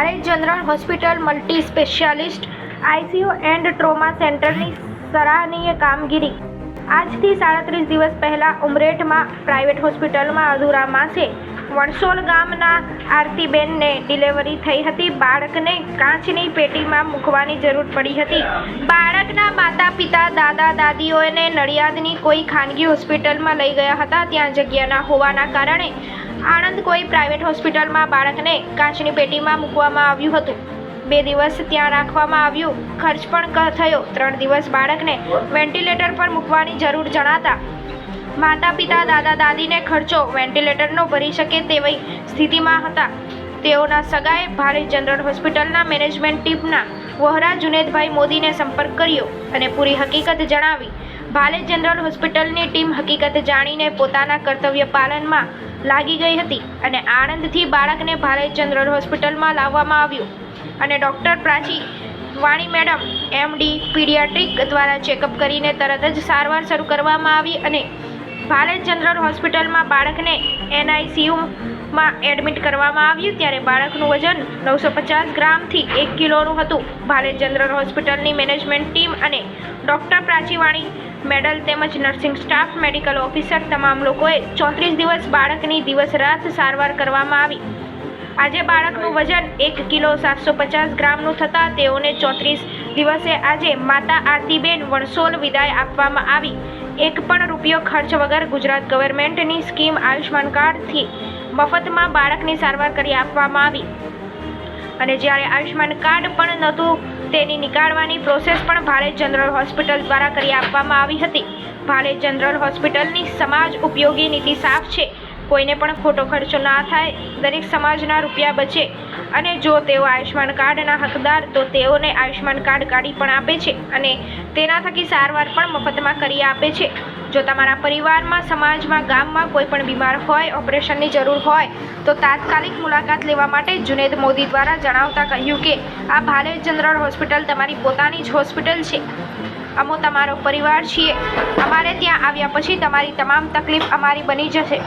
ભારે general hospital multi specialist, ICU and trauma સેન્ટરની સરાહનીય કામગીરી. આજથી સાડત્રીસ દિવસ પહેલાં ઉમરેઠમાં પ્રાઇવેટ હોસ્પિટલમાં અધૂરા માસે વણસોલ ગામના આરતીબેનને ડિલિવરી થઈ હતી. બાળકને કાચની પેટીમાં મૂકવાની જરૂર પડી હતી. બાળકના માતા પિતા દાદા, દાદીઓને નડિયાદની કોઈ ખાનગી હોસ્પિટલમાં લઈ ગયા હતા. ત્યાં જગ્યા ના હોવાના કારણે આણંદ કોઈ પ્રાઇવેટ હોસ્પિટલમાં બાળકને કાચની પેટીમાં મૂકવામાં આવ્યું હતું. બે દિવસ ત્યાં રાખવામાં આવ્યું. ખર્ચ પણ થયો. ત્રણ દિવસ બાળકને વેન્ટિલેટર પર મૂકવાની જરૂર જણાતા માતા પિતા દાદા, દાદીને ખર્ચો વેન્ટિલેટરનો ભરી શકે તેવી સ્થિતિમાં હતા. તેઓના સગાએ ભારે જનરલ હોસ્પિટલના મેનેજમેન્ટ ટીમના વોહરા જુનેદભાઈ મોદીને સંપર્ક કર્યો અને પૂરી હકીકત જણાવી. ભાલે જનરલ હોસ્પિટલની ટીમ હકીકત જાણીને પોતાના કર્તવ્ય પાલનમાં લાગી ગઈ હતી અને આણંદથી બાળકને ભારે જનરલ હોસ્પિટલમાં લાવવામાં આવ્યું. અને doctor Prachi Vani madam, MD, paediatric દ્વારા ચેકઅપ કરીને તરત જ સારવાર શરૂ કરવામાં આવી અને ભારત જનરલ હોસ્પિટલમાં બાળકને એનઆઈસીયુમાં એડમિટ કરવામાં આવ્યું ત્યારે બાળકનું વજન નવસો પચાસ ગ્રામથી એક કિલોનું હતું. ભારત જનરલ હોસ્પિટલની મેનેજમેન્ટ ટીમ અને ડૉક્ટર પ્રાચીવાણી મેડલ તેમજ નર્સિંગ સ્ટાફ મેડિકલ ઓફિસર તમામ લોકોએ ચોત્રીસ દિવસ બાળકની દિવસ રાત સારવાર કરવામાં આવી. આજે બાળકનું વજન એક કિલો સાતસો પચાસ ગ્રામનું થતાં તેઓને ચોત્રીસ દિવસે આજે માતા આરતીબેન વણસોલ વિદાય આપવામાં આવી. એક પણ રૂપિયો ખર્ચ વગર ગુજરાત ગવર્મેન્ટની સ્કીમ આયુષ્માન કાર્ડથી મફતમાં બાળકની સારવાર કરી આપવામાં આવી. અને જ્યારે આયુષ્માન કાર્ડ પણ નહોતું, તેની નીકાળવાની પ્રોસેસ પણ ભારત જનરલ હોસ્પિટલ દ્વારા કરી આપવામાં આવી હતી. ભારત જનરલ હોસ્પિટલની સમાજ ઉપયોગી નીતિ સાફ છે. કોઈને પણ ખોટો ખર્ચો ના થાય, દરેક સમાજના રૂપિયા બચે. અને જો તેઓ આયુષ્માન કાર્ડના હકદાર, તો તેઓને આયુષ્માન કાર્ડ કાઢી પણ આપે છે. અને તેના થકી સારવાર પણ મફતમાં કરી આપે છે. જો તમારા પરિવારમાં, સમાજમાં, ગામમાં કોઈ પણ બીમાર હોય, ઓપરેશનની જરૂર હોય, તો તાત્કાલિક મુલાકાત લેવા માટે જુનેદ મોદી દ્વારા જણાવતા કહ્યું કે, આ ભારત જનરલ હોસ્પિટલ તમારી પોતાની જ હોસ્પિટલ છે. અમો તમારો પરિવાર છીએ. અમારે ત્યાં આવ્યા પછી તમારી તમામ તકલીફ અમારી બની જશે.